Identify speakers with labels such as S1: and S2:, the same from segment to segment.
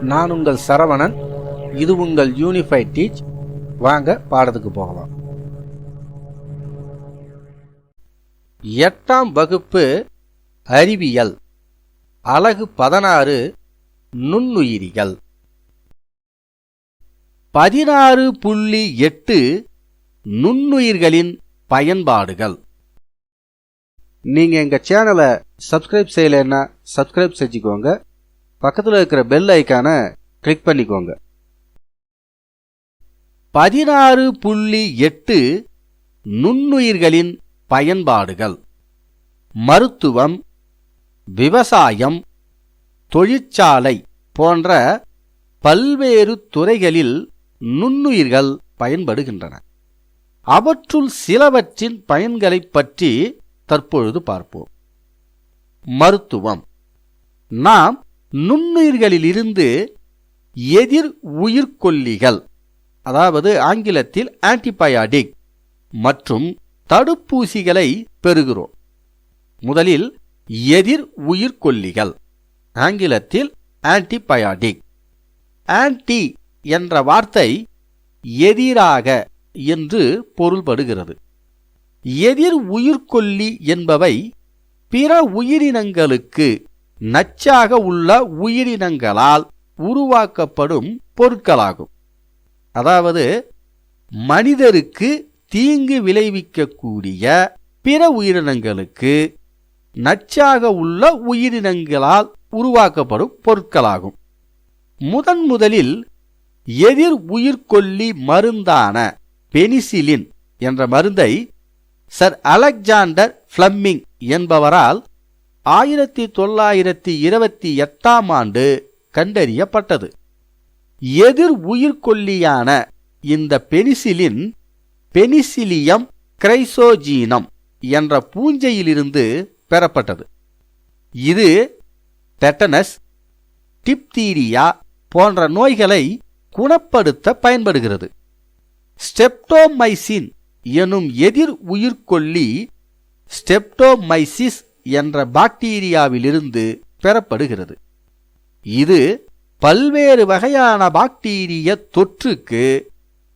S1: நான் உங்கள் சரவணன். இது உங்கள் யூனிஃபைட் டீச் வாங்க பாடத்துக்கு போகலாம். எட்டாம் வகுப்பு அறிவியல். அலகு பதினாறு நுண்ணுயிரிகள். பதினாறு புள்ளி எட்டு நுண்ணுயிர்களின் பயன்பாடுகள். நீங்கள் எங்கள் சேனலை சப்ஸ்கிரைப் செய்யலைன்னா சப்ஸ்கிரைப் செஞ்சுக்கோங்க. பக்கத்தில் இருக்கிற பெல் ஐக்கானை கிளிக் பண்ணிக்கோங்க. பதினாறு புள்ளி எட்டு நுண்ணுயிர்களின் பயன்பாடுகள். மருத்துவம் விவசாயம் தொழிற்சாலை போன்ற பல்வேறு துறைகளில் நுண்ணுயிர்கள் பயன்படுகின்றன. அவற்றுள் சிலவற்றின் பயன்களைப் பற்றி தற்பொழுது பார்ப்போம். மருத்துவம். நாம் நுண்ணுயிர்களிலிருந்து எதிர் உயிர்கொல்லிகள் அதாவது ஆங்கிலத்தில் ஆன்டிபயாடிக் மற்றும் தடுப்பூசிகளை பெறுகிறோம். முதலில் எதிர் உயிர்கொல்லிகள் ஆங்கிலத்தில் ஆன்டிபயாடிக் ஆன்டி என்ற வார்த்தை எதிராக என்று பொருள்படுகிறது. எதிர் உயிர்கொல்லி என்பவை பிற உயிரினங்களுக்கு நச்சாக உள்ள உயிரினங்களால் உருவாக்கப்படும் பொருட்களாகும். அதாவது மனிதருக்கு தீங்கு விளைவிக்கக்கூடிய பிற உயிரினங்களுக்கு நச்சாக உள்ள உயிரினங்களால் உருவாக்கப்படும் பொருட்களாகும். முதன் முதலில் எதிர் உயிர்கொல்லி மருந்தான பெனிசிலின் என்ற மருந்தை சர் அலெக்சாண்டர் ஃப்ளம்மிங் என்பவரால் ஆயிரத்தி தொள்ளாயிரத்தி இருபத்தி எட்டாம் ஆண்டு கண்டறியப்பட்டது. எதிர் உயிர்கொல்லியான இந்த பெனிசிலின் பெனிசிலியம் கிரைசோஜீனம் என்ற பூஞ்சையிலிருந்து பெறப்பட்டது. இது டெட்டனஸ் டிப்தீரியா போன்ற நோய்களை குணப்படுத்த பயன்படுகிறது. ஸ்டெப்டோமைசின் எனும் எதிர் உயிர்கொல்லி ஸ்டெப்டோமைசிஸ் என்ற பாக்டீரியாவிலிருந்து பெறப்படுகிறது. இது பல்வேறு வகையான பாக்டீரிய தொற்றுக்கு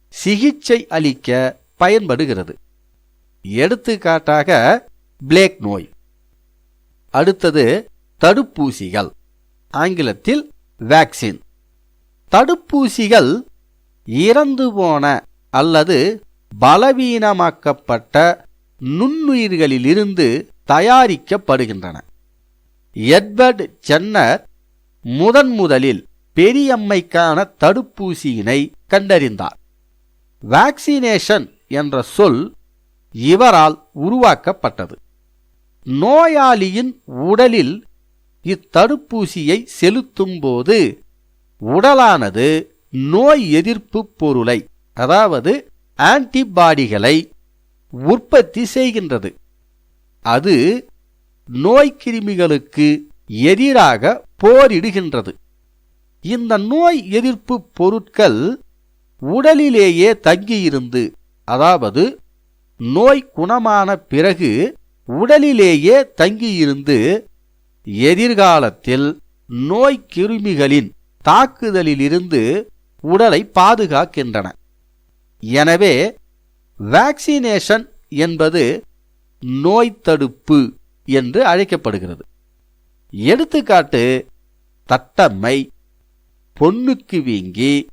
S1: சிகிச்சை அளிக்க பயன்படுகிறது. எடுத்துக்காட்டாக பிளேக் நோய். அடுத்தது தடுப்பூசிகள். ஆங்கிலத்தில் வேக்சின். தடுப்பூசிகள் இறந்து போன அல்லது பலவீனமாக்கப்பட்ட நுண்ணுயிர்களிலிருந்து தயாரிக்கப்படுகின்றன. எட்வர்ட் ஜென்னர் முதன் முதலில் பெரியம்மைக்கான தடுப்பூசியினை கண்டறிந்தார். வேக்சினேஷன் என்ற சொல் இவரால் உருவாக்கப்பட்டது. நோயாளியின் உடலில் இத்தடுப்பூசியை செலுத்தும்போது உடலானது நோய் எதிர்ப்பு பொருளை அதாவது ஆன்டிபாடிகளை உற்பத்தி செய்கின்றது. அது நோய்க்கிருமிகளுக்கு எதிராக போரிடுகின்றது. இந்த நோய் எதிர்ப்பு பொருட்கள் உடலிலேயே தங்கியிருந்து அதாவது நோய் குணமான பிறகு உடலிலேயே தங்கியிருந்து எதிர்காலத்தில் நோய் கிருமிகளின் தாக்குதலிலிருந்து உடலை பாதுகாக்கின்றன. எனவே வேக்சினேஷன் என்பது நோய் தடுப்பு என்று அழைக்கப்படுகிறது. எடுத்துக்காட்டு தட்டம்மை பொண்ணுக்கு வீங்கி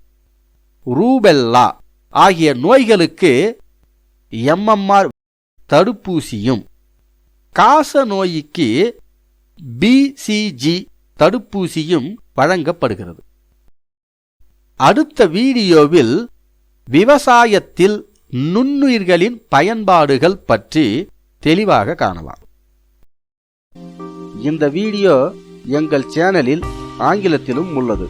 S1: ரூபெல்லா ஆகிய நோய்களுக்கு எம்எம்ஆர் தடுப்பூசியும் காச நோய்க்கு பிசிஜி தடுப்பூசியும் வழங்கப்படுகிறது. அடுத்த வீடியோவில் விவசாயத்தில் நுண்ணுயிர்களின் பயன்பாடுகள் பற்றி தெளிவாக காணலாம். இந்த வீடியோ எங்கள் சேனலில் ஆங்கிலத்திலும் உள்ளது.